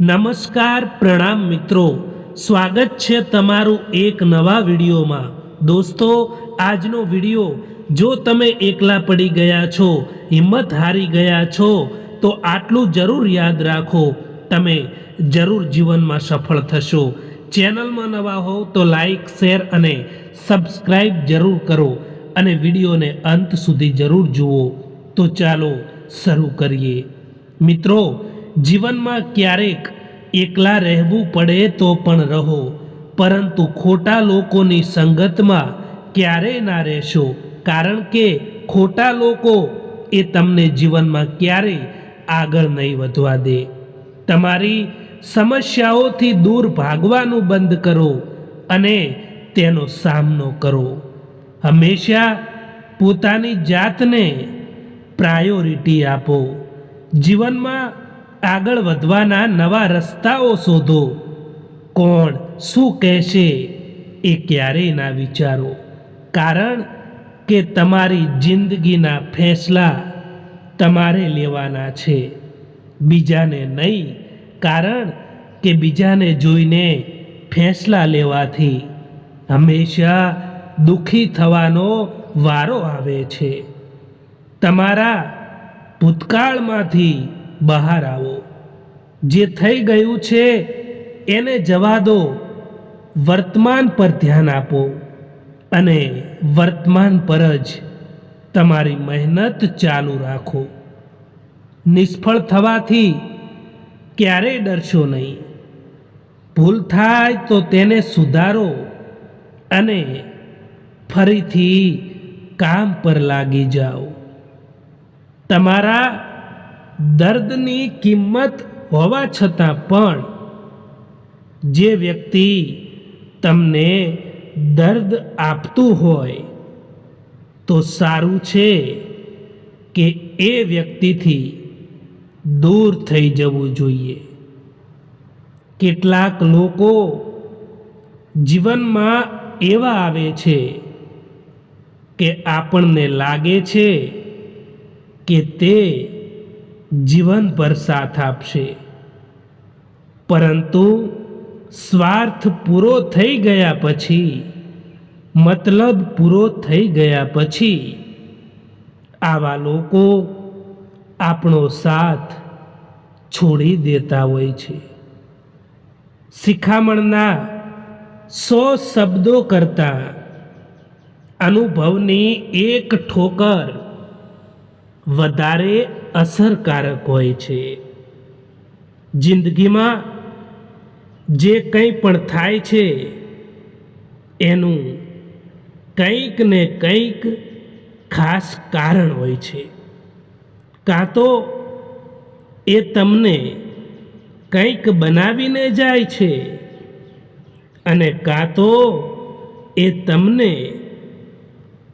નમસ્કાર પ્રણામ મિત્રો. સ્વાગત છે તમારું એક નવા વિડીયોમાં. દોસ્તો, આજનો વીડિયો, જો તમે એકલા પડી ગયા છો, હિંમત હારી ગયા છો, તો આટલું જરૂર યાદ રાખો. તમે જરૂર જીવનમાં સફળ થશો. ચેનલમાં નવા હોવ તો લાઈક, શેર અને સબસ્ક્રાઈબ જરૂર કરો અને વિડીયોને અંત સુધી જરૂર જુઓ. તો ચાલો શરૂ કરીએ. મિત્રો જીવનમાં ક્યારેક એકલા રહેવું પડે તો પણ રહો, પરંતુ ખોટા લોકોની સંગતમાં ક્યારેય ના રહેશો, કારણ કે ખોટા લોકો એ તમને જીવનમાં ક્યારેય આગળ નહીં વધવા દે. તમારી સમસ્યાઓથી દૂર ભાગવાનું બંધ કરો અને તેનો સામનો કરો. હંમેશા પોતાની જાતને પ્રાયોરિટી આપો. જીવનમાં આગળ વધવાના નવા રસ્તાઓ શોધો. કોણ શું કહેશે એ ક્યારેય ના વિચારો. કારણ કે તમારી જિંદગીના ફેંસલા તમારે લેવાના છે. બીજાને નહીં, કારણ કે બીજાને જોઈને ફેંસલા લેવાથી હંમેશા દુઃખી થવાનો વારો આવે છે. તમારા ભૂતકાળમાંથી બહાર આવો. જે થઈ ગયું છે, એને જવા દો. વર્તમાન પર ધ્યાન આપો અને વર્તમાન પર જ તમારી મહેનત ચાલુ રાખો. નિષ્ફળ થવાથી ક્યારેય ડરશો નહીં. ભૂલ થાય તો તેને સુધારો અને ફરીથી કામ પર લાગી જાઓ. તમારા દર્દની કિંમત હોવા છતાં પણ જે વ્યક્તિ તમને દર્દ આપતું હોય, તો સારું છે કે એ વ્યક્તિથી દૂર થઈ જવું જોઈએ. કેટલાક લોકો જીવનમાં એવા આવે છે કે આપણને લાગે છે કે તે જીવનભર સાથ આપશે. પરંતુ સ્વાર્થ પૂરો થઈ ગયા પછી, મતલબ પૂરો થઈ ગયા પછી, આવા લોકો આપણો સાથ છોડી દેતા હોય છે. શિખામણના સો શબ્દો કરતાં અનુભવની એક ઠોકર વધારે અસરકારક હોય છે. જિંદગીમાં જે કંઈ પણ થાય છે, એનું કંઈક ને કંઈક ખાસ કારણ હોય છે. કાં તો એ તમને કંઈક બનાવીને જાય છે અને કાં તો એ તમને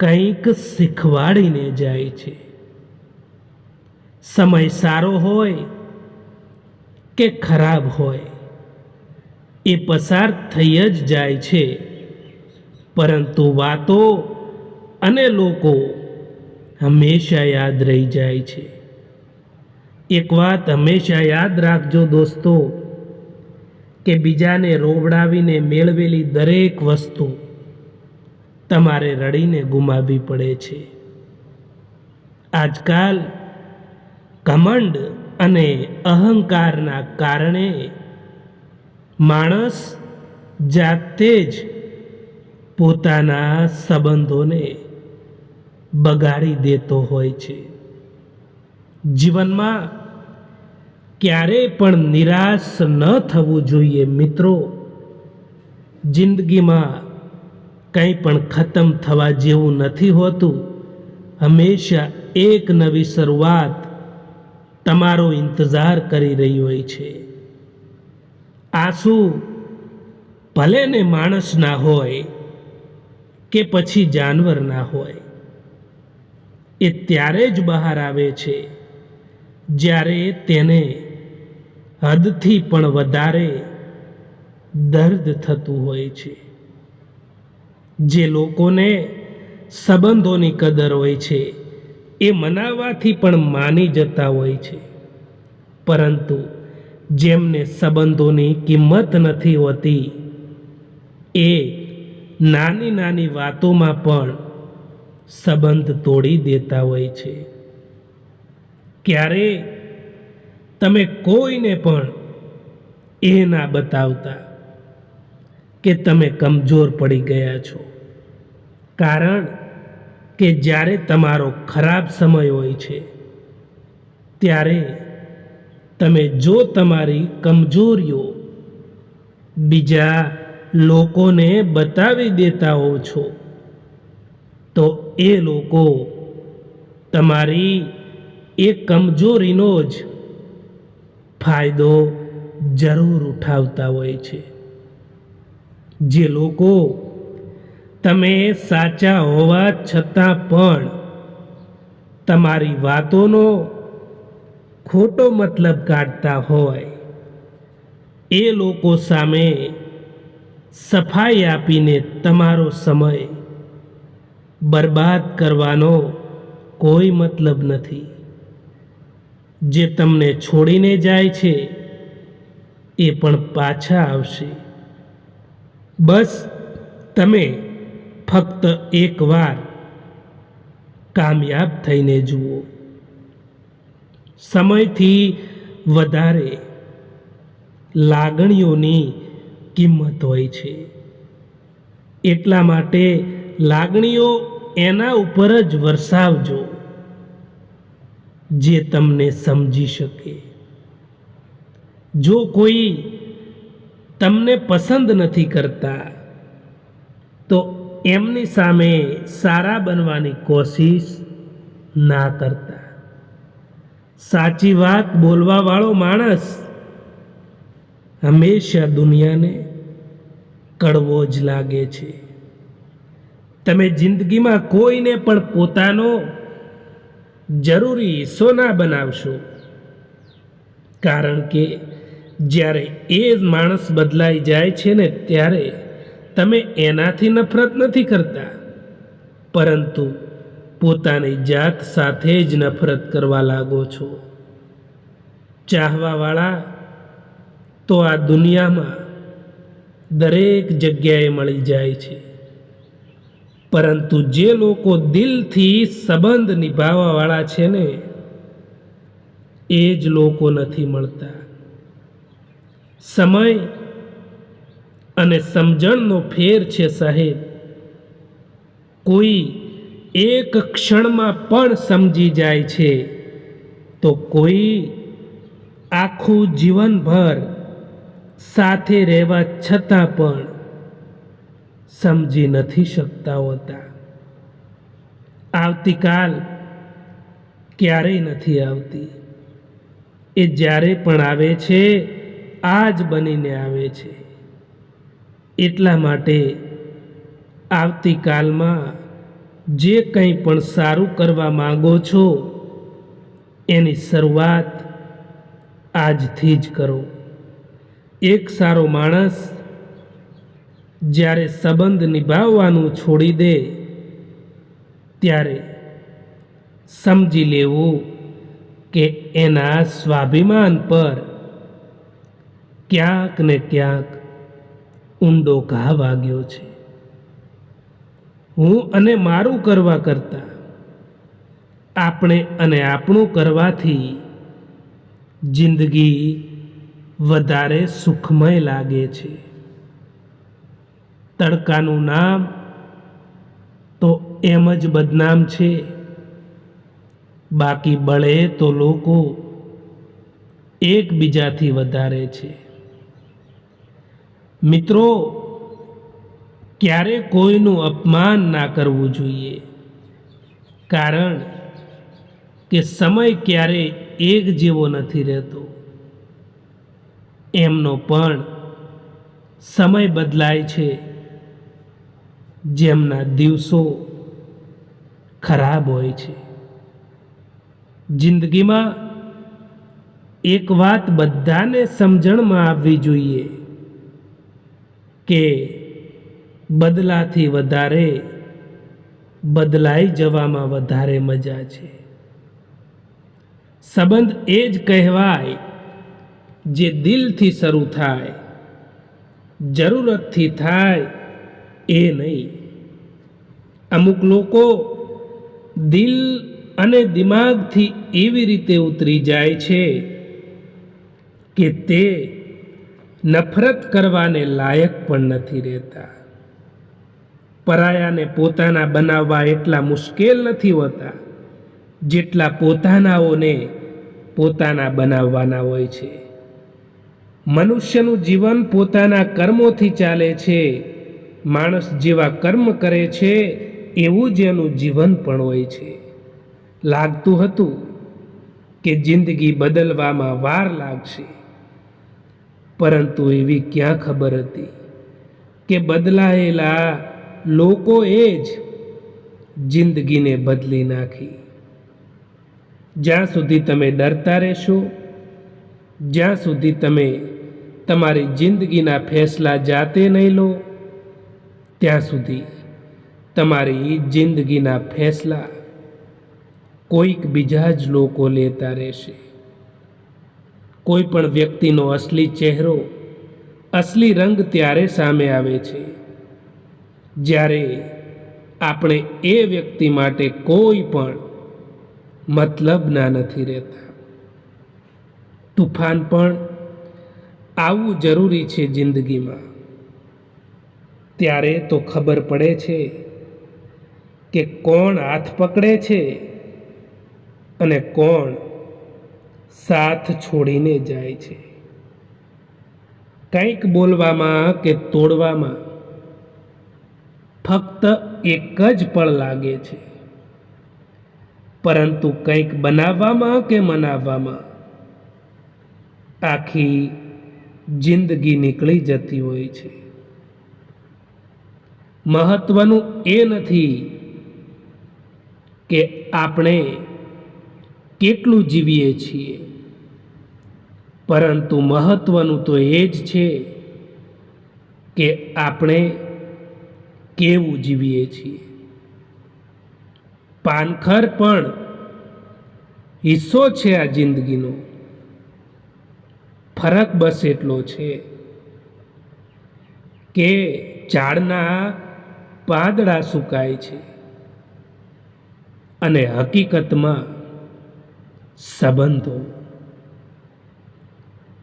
કંઈક શીખવાડીને જાય છે. સમય સારો હોય કે ખરાબ હોય, એ પસાર થઈ જ જાય છે. પરંતુ વાતો અને લોકો હંમેશા યાદ રહી જાય છે. એક વાત હંમેશા યાદ રાખજો દોસ્તો, કે બીજાને રોવડાવીને મેળવેલી દરેક વસ્તુ તમારે રડીને ગુમાવવી પડે છે. આજકાલ ઘમંડ અને અહંકારના કારણે માણસ જાતે જ પોતાના સંબંધોને બગાડી દેતો હોય છે. જીવનમાં ક્યારેય પણ નિરાશ ન થવું જોઈએ મિત્રો. જિંદગીમાં કંઈ પણ ખતમ થવા જેવું નથી હોતું. હંમેશા એક નવી શરૂઆત તમારો ઇંતજાર કરી રહી હોય છે. આંસુ ભલે ને માણસના હોય કે પછી જાનવરના હોય, એ ત્યારે જ બહાર આવે છે, જ્યારે તેને હદથી પણ વધારે દર્દ થતું હોય છે. જે લોકોને સંબંધોની કદર હોય છે એ મનાવવાથી પણ માની જતા હોય છે. પરંતુ જેમને સંબંધોની કિંમત નથી હોતી, એ નાની નાની વાતોમાં પણ સંબંધ તોડી દેતા હોય છે. ક્યારે તમે કોઈને પણ એ ના બતાવતા કે તમે કમજોર પડી ગયા છો. કારણ કે જ્યારે તમારો ખરાબ સમય હોય છે, ત્યારે તમે જો તમારી કમજોરીઓ બીજા લોકોને બતાવી દેતા હો છો, તો એ લોકો તમારી એ કમજોરીનો જ ફાયદો જરૂર ઉઠાવતા હોય છે. જે લોકો તમે સાચા હોવા છતાં પણ તમારી વાતોનો ખોટો મતલબ કાઢતા હોય. એ લોકો સામે સફાઈ આપીને તમારો સમય બરબાદ કરવાનો કોઈ મતલબ નથી. જે તમને છોડીને જાય છે, એ પણ પાછા આવશે. બસ, તમે ફક્ત એકવાર કામયાબ થઈને જુઓ. સમયથી વધારે લાગણીઓની કિંમત હોય છે. એટલા માટે લાગણીઓ એના ઉપર જ વરસાવજો, જે તમને સમજી શકે. જો કોઈ તમને પસંદ નથી કરતા એમની સામે સારા બનવાની કોશિશ ના કરતા. સાચી વાત બોલવાવાળો માણસ હંમેશા દુનિયાને કડવો જ લાગે છે. તમે જિંદગીમાં કોઈને પણ પોતાનો જરૂરી હિસ્સો ના બનાવશો. કારણ કે જ્યારે એ માણસ બદલાઈ જાય છે ને ત્યારે તમે એનાથી નફરત નથી કરતા. પરંતુ પોતાની જાત સાથે જ નફરત કરવા લાગો છો. ચાહવાવાળા, તો આ દુનિયામાં દરેક જગ્યાએ મળી જાય છે. પરંતુ જે લોકો દિલથી સંબંધ નિભાવવાવાળા છે ને, એ જ લોકો નથી મળતા. સમય અને સમજણનો ફેર છે સાહેબ. કોઈ એક ક્ષણમાં પણ સમજી જાય છે. તો કોઈ આખું જીવનભર સાથે રહેવા છતાં પણ સમજી નથી શકતા હોતા. આવતીકાલ ક્યારેય નથી આવતી. એ જ્યારે પણ આવે છે આ જ બનીને આવે છે. એટલા માટે આવતીકાલમાં જે કંઈ પણ સારું કરવા માંગો છો, એની શરૂઆત આજથી જ કરો. એક સારો માણસ જ્યારે સંબંધ નિભાવવાનું છોડી દે, ત્યારે સમજી લેવું કે એના સ્વાભિમાન પર ક્યાંક ને ક્યાંક ઊંડો ઘા વાગ્યો છે. હું અને મારું કરવા કરતાં આપણે અને આપણું કરવાથી જિંદગી વધારે સુખમય લાગે છે. તડકાનું નામ તો એમ જ બદનામ છે. બાકી બળે તો લોકો એકબીજાથી વધારે છે. મિત્રો, ક્યારે કોઈનું અપમાન ના કરવું જોઈએ? કારણ કે સમય ક્યારે એક જેવો નથી રહેતો. એમનો પણ સમય બદલાય છે. જેમના દિવસો ખરાબ હોય છે. જિંદગીમાં એક વાત બધાને સમજણમાં આવવી જોઈએ. કે બદલાથી વધારે બદલાઈ જવામાં વધારે મજા છે. સંબંધ એ જ કહેવાય જે દિલથી શરૂ થાય, જરૂરતથી થાય એ નહીં. અમુક લોકો દિલ અને દિમાગથી એવી રીતે ઉતરી જાય છે કે તે નફરત કરવાને લાયક પણ નથી રહેતા. પરાયાને પોતાના બનાવવા એટલા મુશ્કેલ નથી હોતા, જેટલા પોતાનાઓને પોતાના બનાવવાના હોય છે. મનુષ્યનું જીવન પોતાના કર્મોથી ચાલે છે, માણસ જેવા કર્મ કરે છે, એવું જ એનું જીવન પણ હોય છે. લાગતું હતું કે જિંદગી બદલવામાં વાર લાગશે. પરંતુ એવી ક્યાં ખબર હતી કે બદલાયેલા લોકોએ જ જિંદગીને બદલી નાખી. જ્યાં સુધી તમે ડરતા રહેશો, જ્યાં સુધી તમે તમારી જિંદગીના ફેસલા જાતે નહીં લો, ત્યાં સુધી તમારી જિંદગીના ફેસલા કોઈક બીજા જ લોકો લેતા રહેશે. કોઈ પણ વ્યક્તિનો અસલી ચહેરો, અસલી રંગ ત્યારે સામે આવે છે. જ્યારે આપણે એ વ્યક્તિ માટે કોઈ પણ મતલબના નથી રહેતા. તુફાન પણ આવવું જરૂરી છે જિંદગીમાં. ત્યારે તો ખબર પડે છે કે કોણ હાથ પકડે છે અને કોણ સાથ છોડીને જાય છે. કંઈક બોલવામાં કે તોડવામાં ફક્ત એક જ પળ લાગે છે. પરંતુ કંઈક બનાવવામાં કે મનાવવામાં આખી જિંદગી નીકળી જતી હોય છે. મહત્વનું એ નથી કે આપણે કેટલું જીવીએ છીએ? પરંતુ મહત્વનું તો એ જ છે કે આપણે કેવું જીવીએ છીએ. પાનખર પણ હિસ્સો છે આ જિંદગીનો. ફરક બસ એટલો છે કે ઝાડના પાંદડા સુકાય છે. અને હકીકતમાં સંબંધો.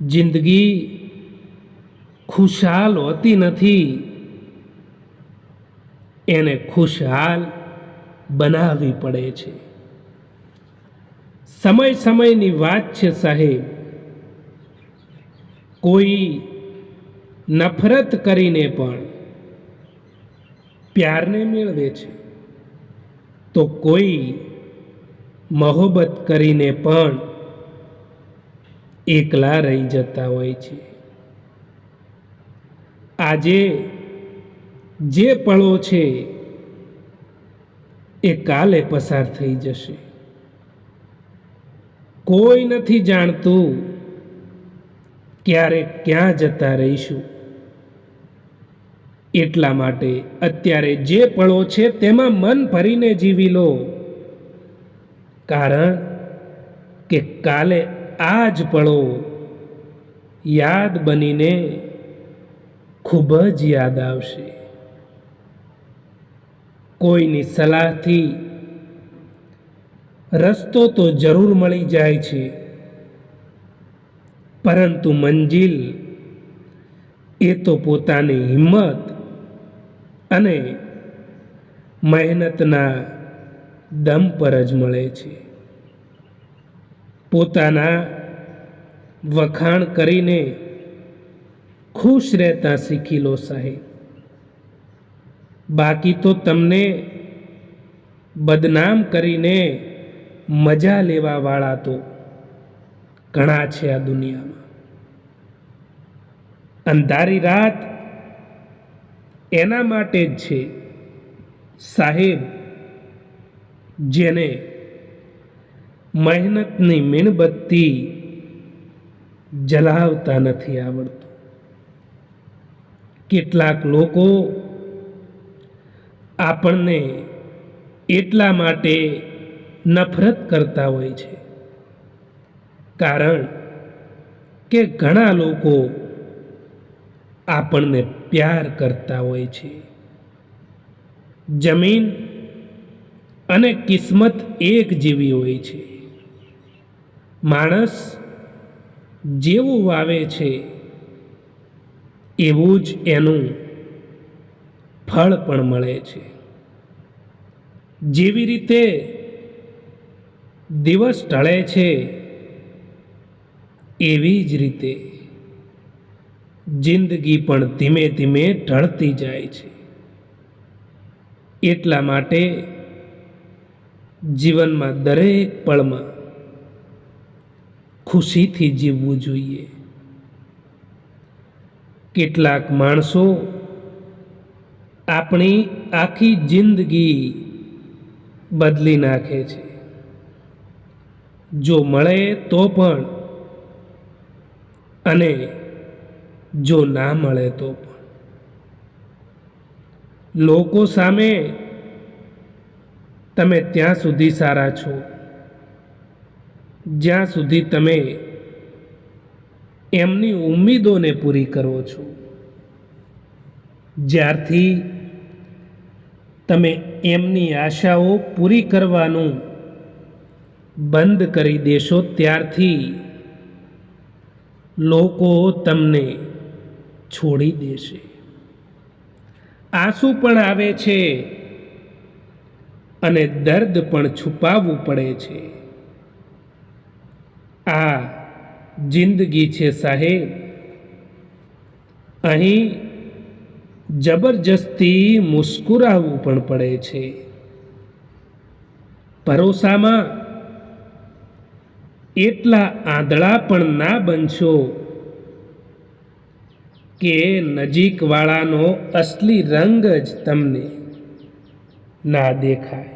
જિંદગી ખુશહાલ હોતી નથી. એને ખુશહાલ બનાવવી પડે છે. સમય સમયની વાત છે સાહેબ. કોઈ નફરત કરીને પણ પ્યારને મેળવે છે. તો કોઈ મહોબત કરીને પણ એકલા રહી જતા હોય છે. આજે જે પળો છે એ કાલે પસાર થઈ જશે. કોઈ નથી જાણતું ક્યારે ક્યાં જતા રહીશું. એટલા માટે અત્યારે જે પળો છે તેમાં મન ભરીને જીવી લો. કારણ કે કાલે આ જ પળો યાદ બનીને ખૂબ જ યાદ આવશે. કોઈની સલાહથી રસ્તો તો જરૂર મળી જાય છે, પરંતુ મંજિલ એ તો પોતાની હિંમત અને મહેનતના દમ પર જ મળે છે. પોતાના વખાણ કરીને ખુશ રહેતા શીખી લો સાહેબ. બાકી તો તમને બદનામ કરીને મજા લેવાવાળા તો ઘણા છે આ દુનિયામાં. અંધારી રાત એના માટે જ છે. સાહેબ જેને મહેનતની મીણબત્તી જલાવતા નથી આવડતું. કેટલાક લોકો આપણને એટલા માટે નફરત કરતા હોય છે. કારણ કે ઘણા લોકો આપણને પ્યાર કરતા હોય છે. જમીન અને કિસ્મત એક જેવી હોય છે. માણસ જેવું વાવે છે, એવું જ એનું ફળ પણ મળે છે. જેવી રીતે દિવસ ઢળે છે, એવી જ રીતે જિંદગી પણ ધીમે ધીમે ઢળતી જાય છે. એટલા માટે જીવનમાં દરેક પળમાં ખુશીથી જીવવું જોઈએ. કેટલાક માણસો આપણી આખી જિંદગી બદલી નાખે છે. જો મળે તો પણ અને જો ના મળે તો પણ. લોકો સામે તમે ત્યાં સુધી સારા છો. જ્યાં સુધી તમે એમની ઉમ્મીદોને પૂરી કરો છો. જ્યારથી તમે એમની આશાઓ પૂરી કરવાનું બંધ કરી દેશો, ત્યારથી લોકો તમને છોડી દેશે. આંસુ પણ આવે છે. અને દર્દ પણ છુપાવવું પડે છે. આ જિંદગી છે સાહેબ. અહીં જબરજસ્તી મુસ્કુરાવવું પણ પડે છે. ભરોસામાં એટલા આંધળા પણ ના બનશો કે નજીકવાળાનો અસલી રંગ જ તમને ના દેખાય.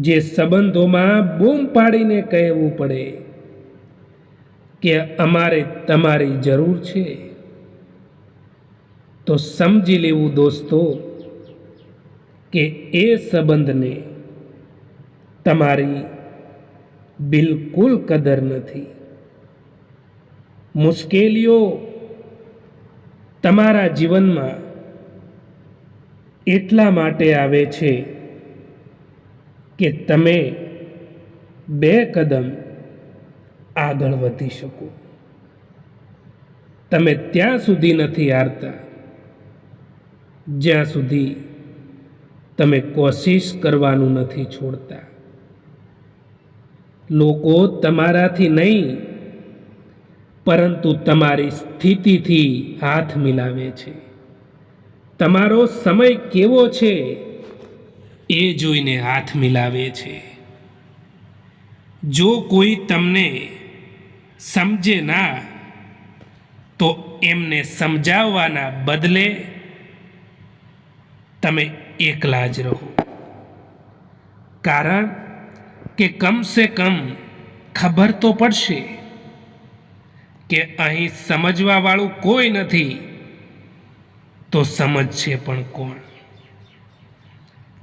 જે સંબંધોમાં બૂમ પાડીને કહેવું પડે કે અમારે તમારી જરૂર છે. તો સમજી લેવું દોસ્તો કે એ સંબંધને તમારી બિલકુલ કદર નથી. મુશ્કેલીઓ તમારા જીવનમાં એટલા માટે આવે છે કે તમે બે કદમ આગળ વધી શકો. તમે ત્યાં સુધી નથી હારતા. જ્યાં સુધી તમે કોશિશ કરવાનું નથી છોડતા. લોકો તમારાથી નહીં, પરંતુ તમારી સ્થિતિથી હાથ મિલાવે છે. તમારો સમય કેવો છે એ જોઈને હાથ મિલાવે છે. જો કોઈ તમને સમજે ના, તો એમને સમજાવવાના બદલે તમે એકલા જ રહો. કારણ કે કમસે કમ ખબર તો પડશે કે અહીં સમજવાવાળું કોઈ નથી, તો સમજશે પણ કોણ?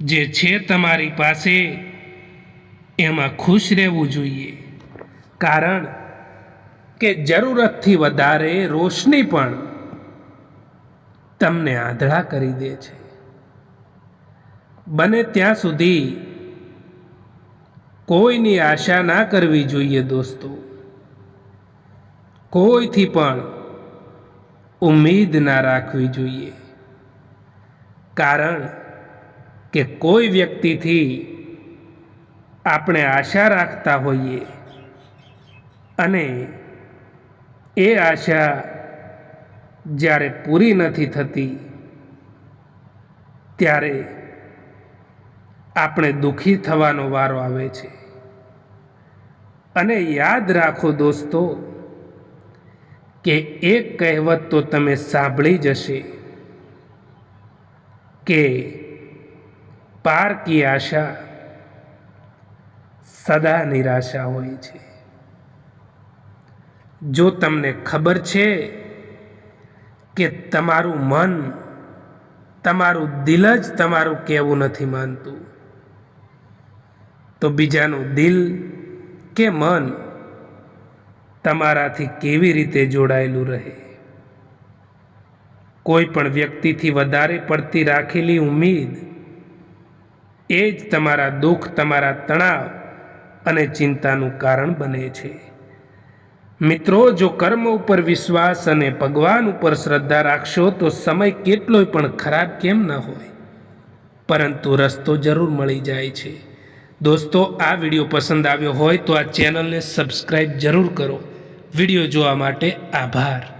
જે છે તમારી પાસે, એમાં ખુશ રહેવું જોઈએ. કારણ કે જરૂરતથી વધારે રોશની પણ તમને આંધળા કરી દે છે. બને ત્યાં સુધી કોઈની આશા ના કરવી જોઈએ દોસ્તો. કોઈથી પણ ઉમ્મીદ ના રાખવી જોઈએ. કારણ કે કોઈ વ્યક્તિથી આપણે આશા રાખતા હોઈએ અને એ આશા જ્યારે પૂરી નથી થતી, ત્યારે આપણે દુઃખી થવાનો વારો આવે છે. અને યાદ રાખો દોસ્તો કે એક કહેવત તો તમે સાંભળી જશે કે પાર કી આશા સદા નિરાશા હોય છે. જો તમને ખબર છે કે તમારું મન, તમારું દિલ જ તમારું કહેવું નથી માનતું, તો બીજાનું દિલ કે મન તમારાથી કેવી રીતે જોડાયેલું રહે? કોઈ પણ વ્યક્તિથી વધારે પડતી રાખેલી ઉમ્મીદ એ જ તમારા દુઃખ, તમારા તણાવ અને ચિંતાનું કારણ બને છે. મિત્રો, જો કર્મ ઉપર વિશ્વાસ અને ભગવાન ઉપર શ્રદ્ધા રાખશો, તો સમય કેટલોય પણ ખરાબ કેમ ન હોય? પરંતુ રસ્તો જરૂર મળી જાય છે. દોસ્તો, આ વીડિયો પસંદ આવ્યો હોય તો આ ચેનલને સબસ્ક્રાઈબ જરૂર કરો. વીડિયો જોવા માટે આભાર.